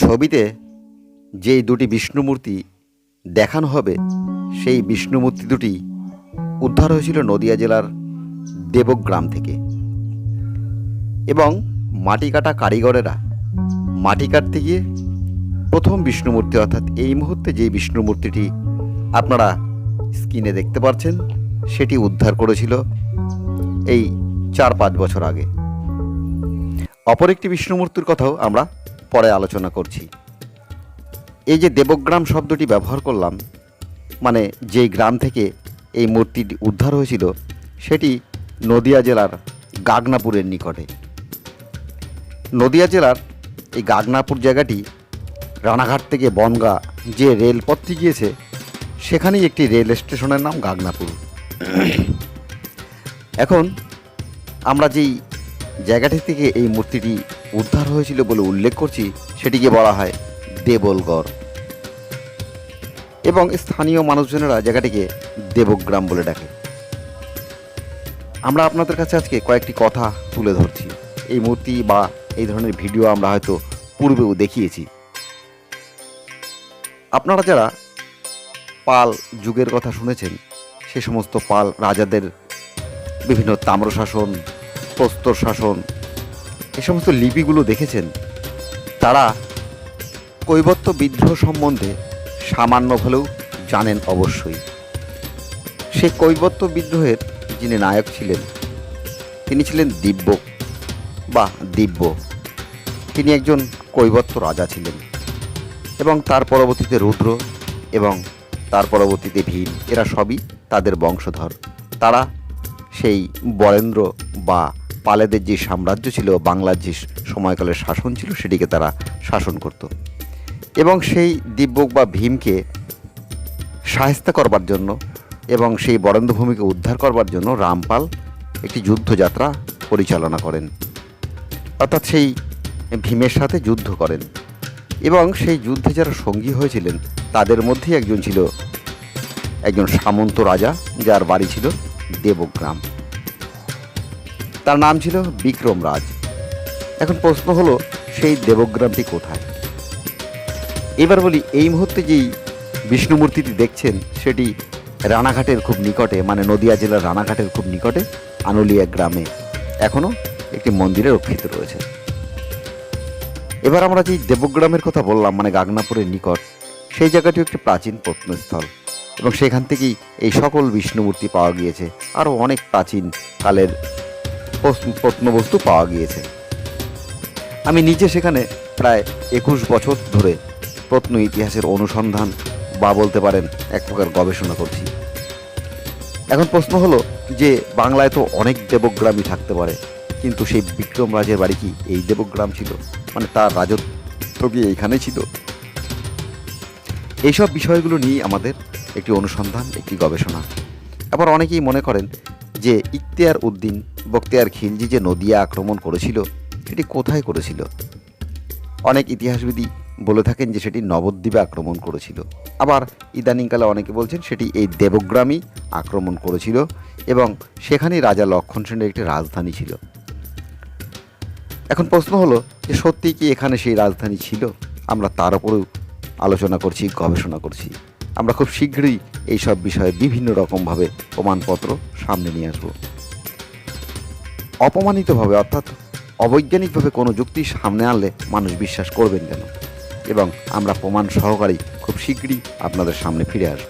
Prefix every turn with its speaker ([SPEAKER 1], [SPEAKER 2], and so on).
[SPEAKER 1] ছবিতে যেই দুটি বিষ্ণুমূর্তি দেখানো হবে, সেই বিষ্ণুমূর্তি দুটি উদ্ধার হয়েছিল নদিয়া জেলার দেবগ্রাম থেকে। এবং মাটি কাটা কারিগরেরা মাটি কাটতে গিয়ে প্রথম বিষ্ণুমূর্তি অর্থাৎ এই মুহূর্তে যে বিষ্ণুমূর্তিটি আপনারা স্ক্রিনে দেখতে পাচ্ছেন, সেটি উদ্ধার করেছিল এই চার পাঁচ বছর আগে। অপর একটি বিষ্ণুমূর্তির কথাও আমরা পরে আলোচনা করছি। এই যে দেবগ্রাম শব্দটি ব্যবহার করলাম মানে যেই গ্রাম থেকে এই মূর্তিটি উদ্ধার হয়েছিল, সেটি নদিয়া জেলার গাগনাপুরের নিকটে। নদিয়া জেলার এই গাগনাপুর জায়গাটি রানাঘাট থেকে বনগা যে রেলপথটি গিয়েছে, সেখানেই একটি রেল স্টেশনের নাম গাগনাপুর। এখন আমরা যেই জায়গাটি থেকে এই মূর্তিটি উদ্ধার হয়েছিল বলে উল্লেখ করছি, সেটিকে বলা হয় দেবলগড়। এবং স্থানীয় মানুষজনেরা জায়গাটিকে দেবগ্রাম বলে ডাকে। আমরা আপনাদের কাছে আজকে কয়েকটি কথা তুলে ধরছি। এই মূর্তি বা এই ধরনের ভিডিও আমরা হয়তো পূর্বেও দেখিয়েছি। আপনারা যারা পাল যুগের কথা শুনেছেন, সে সমস্ত পাল রাজাদের বিভিন্ন তাম্রশাসন, প্রস্তর শাসন এ সমস্ত লিপিগুলো দেখেছেন, তারা কৈবত্য বিদ্রোহ সম্বন্ধে সামান্য হলেও জানেন অবশ্যই। সে কৈবত্য বিদ্রোহের যিনি নায়ক ছিলেন, তিনি ছিলেন দিব্য, বা দিব্য। তিনি একজন কৈবত্য রাজা ছিলেন, এবং তার পরবর্তীতে রুদ্র এবং তার পরবর্তীতে ভীম, এরা সবই তাদের বংশধর। তারা সেই বরেন্দ্র বা পালেদের যে সাম্রাজ্য ছিল, বাংলার যে সময়কালের শাসন ছিল, সেটিকে তারা শাসন করত। এবং সেই দিব্যক বা ভীমকে সাহেস্তা করবার জন্য এবং সেই বরেন্দ্র ভূমিকে উদ্ধার করবার জন্য রামপাল একটি যুদ্ধযাত্রা পরিচালনা করেন। অর্থাৎ সেই ভীমের সাথে যুদ্ধ করেন। এবং সেই যুদ্ধে যারা সঙ্গী হয়েছিলেন, তাদের মধ্যেই একজন ছিল একজন সামন্ত রাজা, যার বাড়ি ছিল দেবগ্রাম। তার নাম ছিল বিক্রম রাজ। এখন প্রশ্ন হলো, সেই দেবগ্রামটি কোথায়? এবার বলি, এই মুহূর্তে যেই বিষ্ণু মূর্তিটি দেখছেন, সেটি রানাঘাটের খুব নিকটে মানে নদিয়া জেলার রানাঘাটের খুব নিকটে, আনুলিয়া গ্রামে। এখনও একটি মন্দিরে রক্ষিত রয়েছে। এবার আমরা যে দেবগ্রামের কথা বললাম মানে গাগনাপুরের নিকট, সেই জায়গাটিও একটি প্রাচীন প্রত্নস্থল। এবং সেখান থেকেই এই সকল বিষ্ণুমূর্তি পাওয়া গিয়েছে, আরও অনেক প্রাচীন কালের প্রত্নবস্তু পাওয়া গিয়েছে। আমি নিজে সেখানে প্রায় একুশ বছর ধরে প্রত্ন ইতিহাসের অনুসন্ধান বা বলতে পারেন এক প্রকার গবেষণা করছি। এখন প্রশ্ন হলো যে বাংলায় তো অনেক দেবগ্রামই থাকতে পারে, কিন্তু সেই বিক্রম রাজের বাড়ি কি এই দেবগ্রাম ছিল? মানে তার রাজত্ব কি এইখানে ছিল? এইসব বিষয়গুলো নিয়ে আমাদের একটি অনুসন্ধান, একটি গবেষণা। আবার অনেকেই মনে করেন যে ইখতিয়ার উদ্দিন বখতিয়ার খিলজি যে নদিয়া আক্রমণ করেছিল, সেটি কোথায় করেছিল? অনেক ইতিহাসবিদি বলে থাকেন যে সেটি নবদ্বীপে আক্রমণ করেছিল। আবার ইদানিংকালে অনেকে বলছেন সেটি এই দেবগ্রামই আক্রমণ করেছিল এবং সেখানেই রাজা লক্ষণ সেনের একটি রাজধানী ছিল। এখন প্রশ্ন হলো যে সত্যিই কি এখানে সেই রাজধানী ছিল? আমরা তার উপরেও আলোচনা করছি, গবেষণা করছি। আমরা খুব শীঘ্রই এইসব বিষয়ে বিভিন্ন রকমভাবে প্রমাণপত্র সামনে নিয়ে আসব। অপমানিতভাবে অর্থাৎ অবৈজ্ঞানিকভাবে কোনো যুক্তি সামনে আনলে মানুষ বিশ্বাস করবেন কেন? এবং আমরা প্রমাণ সহকারেই খুব শীঘ্রই আপনাদের সামনে ফিরে আসব।